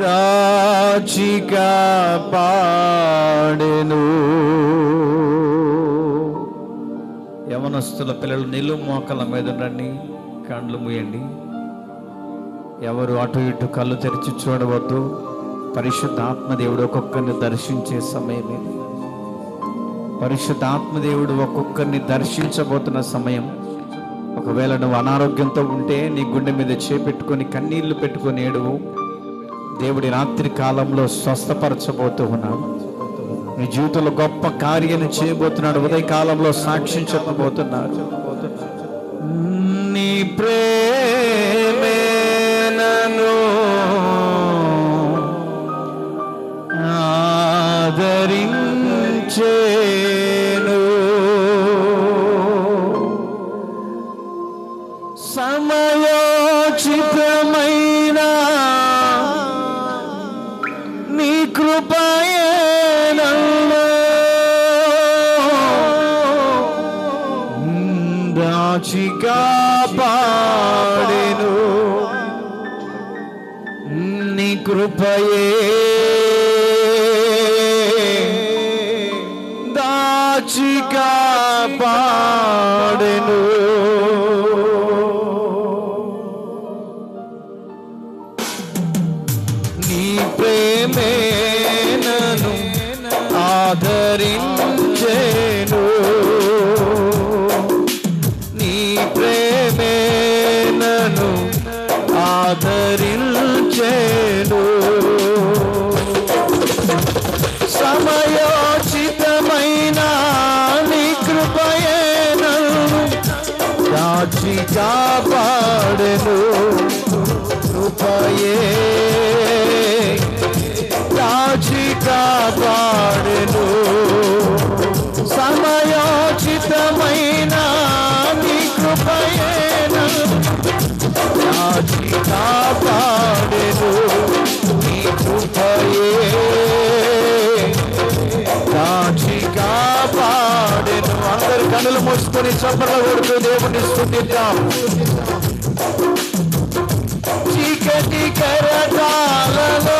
దాచిగా పాడెను యవనస్తుల పిల్లలు నిలువు మోకల మీద ఉండండి కండ్లు మూయండి. ఎవరు అటు ఇటు కళ్ళు తెరిచి చూడవద్దు. పరిశుద్ధ ఆత్మదేవుడు ఒక్కొక్కరిని దర్శించే సమయం ఇది ఆత్మదేవుడు ఒక్కొక్కరిని దర్శించబోతున్న సమయం. ఒకవేళ నువ్వు అనారోగ్యంతో ఉంటే నీ గుండె మీద చేపెట్టుకొని కన్నీళ్ళు పెట్టుకొని ఏడువు. దేవుడి రాత్రి కాలంలో స్వస్థపరచబోతూ ఉన్నాడు. నీ జీవితంలో గొప్ప కార్యాన్ని చేయబోతున్నాడు. ఉదయ కాలంలో సాక్ష్యం చెప్పబోతున్నాడు. నీ ప్రే మంచిగా పాడెను. నీ కృపయే దాచిగా పాడెను. కాపాడెను. సమయోచితమైన నీ కృపయే నన్ను కాపాడెను నీ కృపయే. దాచి కాపాడెను. అందరు కన్నులు మూసుకొని చప్పట్లు కొడుతూ దేవుని స్థుతిద్దాం. చీకటి కరటాలలో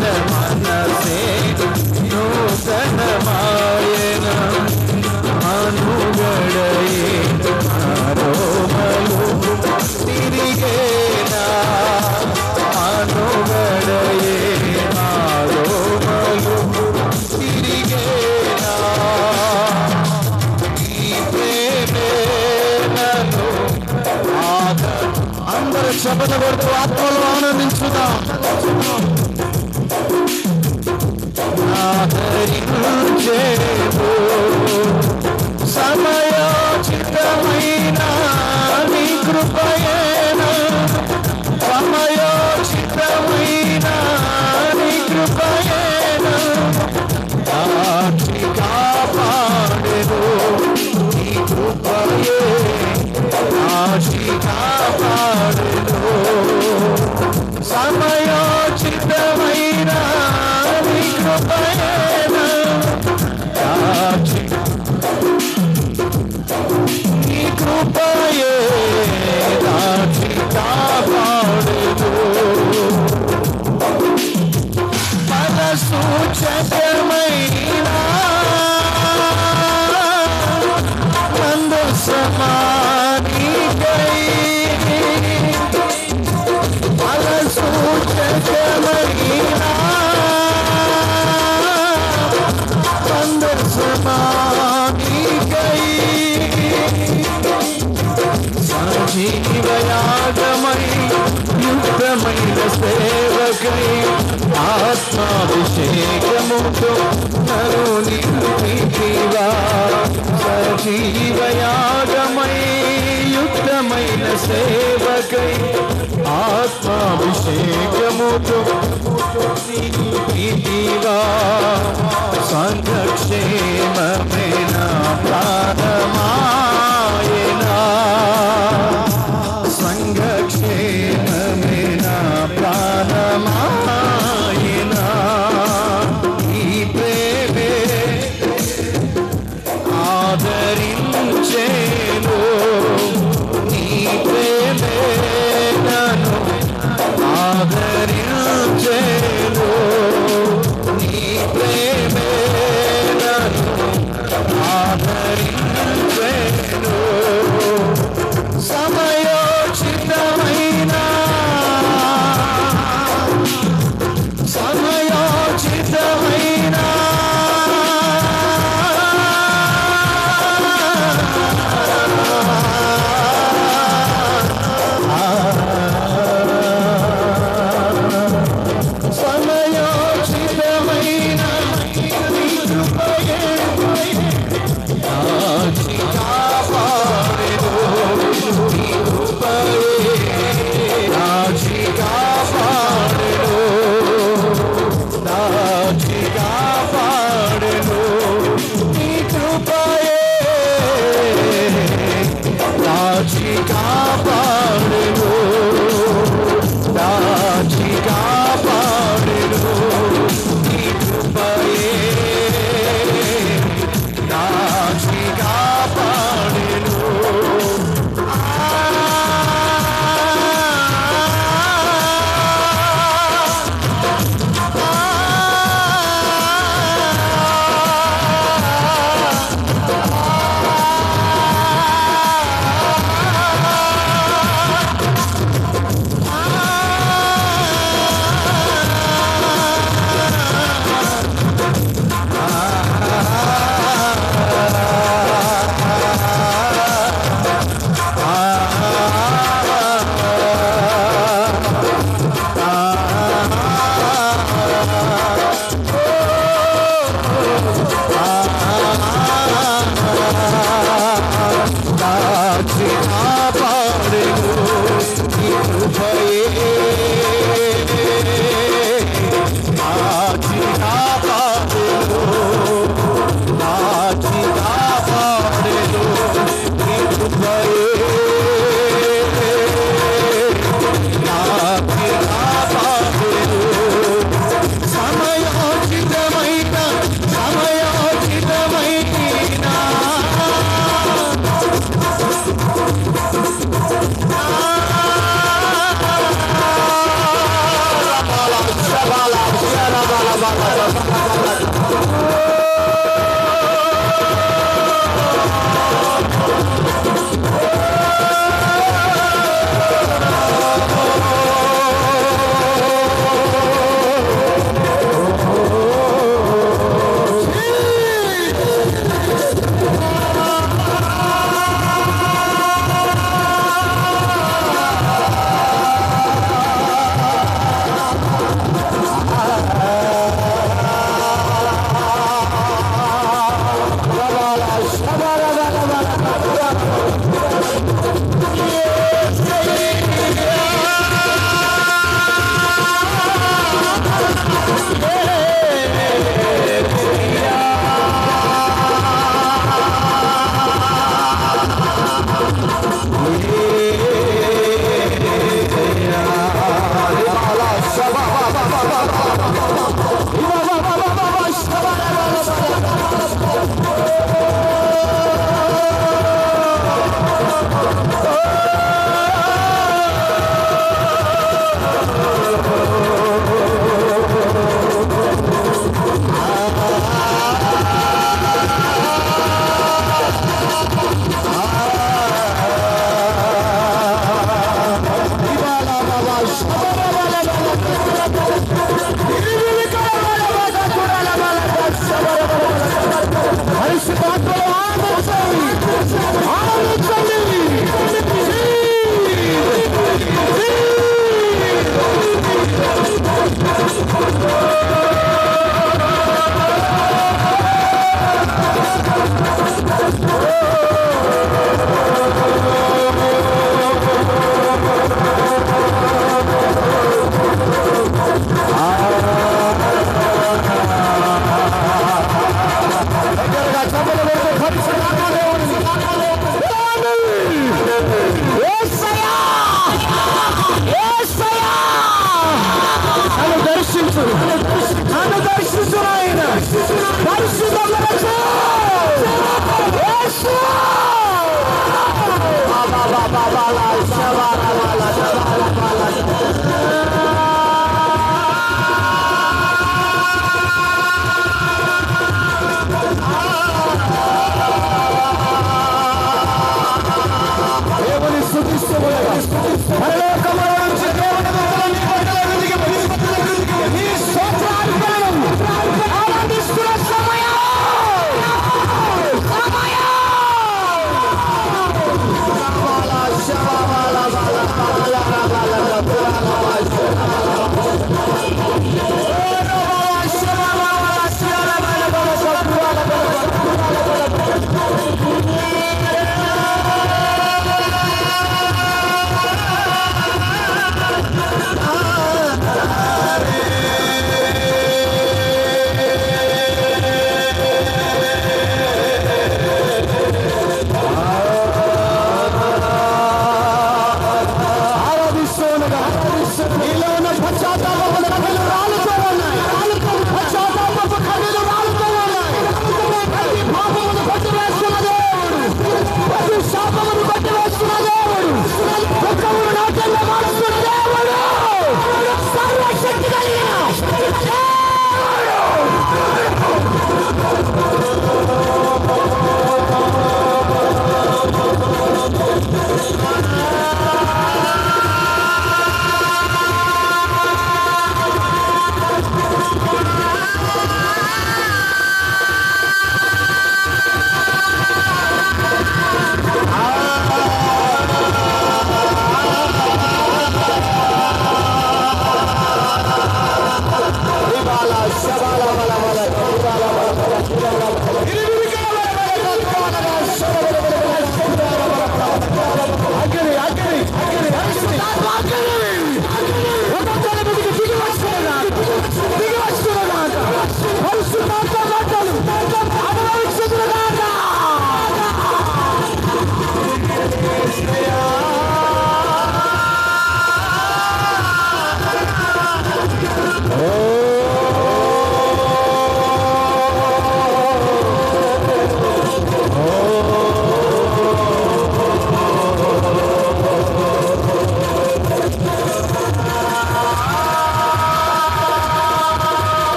네. 네. ఆదరించేను సమయోచితమైన సేవకుని ఆత్మాభిషేకముతో నరుని నీవా సజీవయాగమై యుక్తమైన సేవకై ఆత్మాభిషేకముతో నీవా సంఘక్షేమమే నా ప్రాణమా बाबाला शबाला बाला शबाला बाला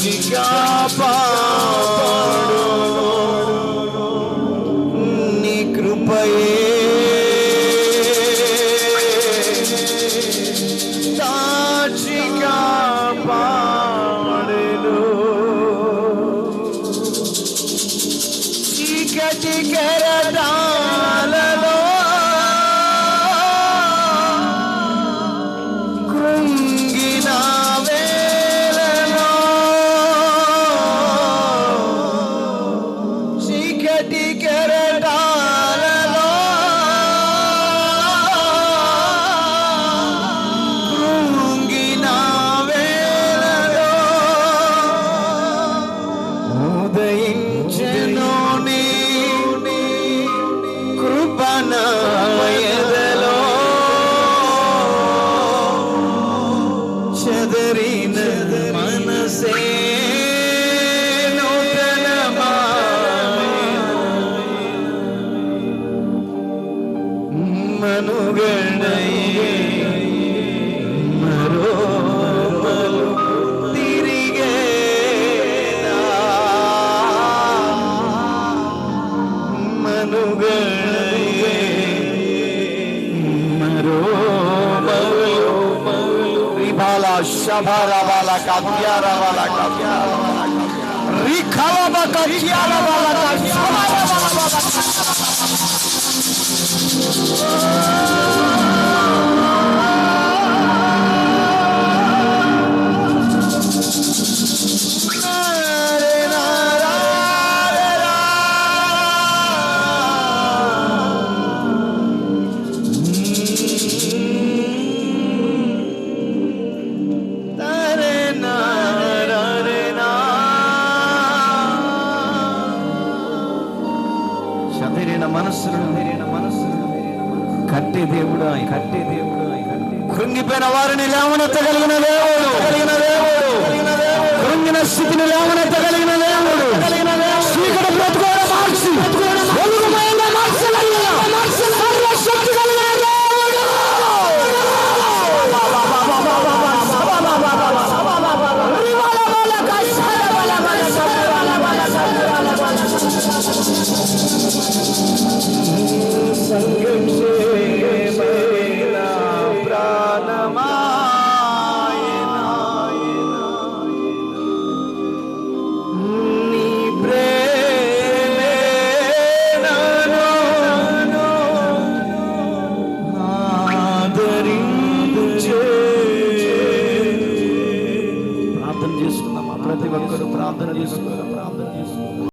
Jigapa रे রাবালা কাতিয়া রাবালা কাতিয়া রিখালা বা কাতিয়া রাবালা কাতিয়া మనస్సులను కట్టే దేవుడు ఆయన కట్టే దేవుడు ఆయన కృంగిపోయిన వారిని లేవనెత్తగలిగిన దేవుడు కలిగిన దేవుడు కృంగిన స్థితిని లేవనెత్తగలిగిన